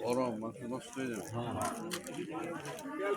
গরম মাছ নষ্ট হয়ে যাবে।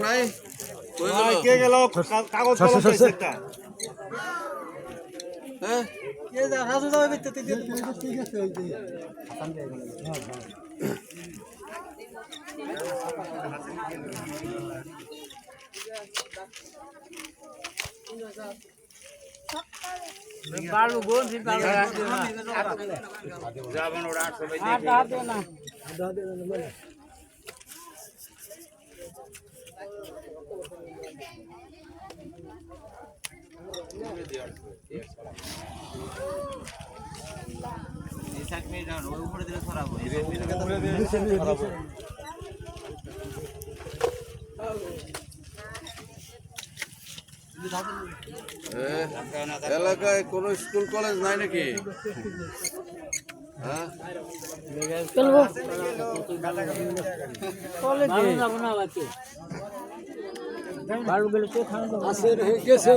নাই? কই গেল? হ্যাঁ? পারব বোন তুই পারব হাত হাত দে না। এ, এলাকায় কোনো স্কুল কলেজ নাই নাকি? হ্যাঁ? বারো গেলে তো আছে গেছে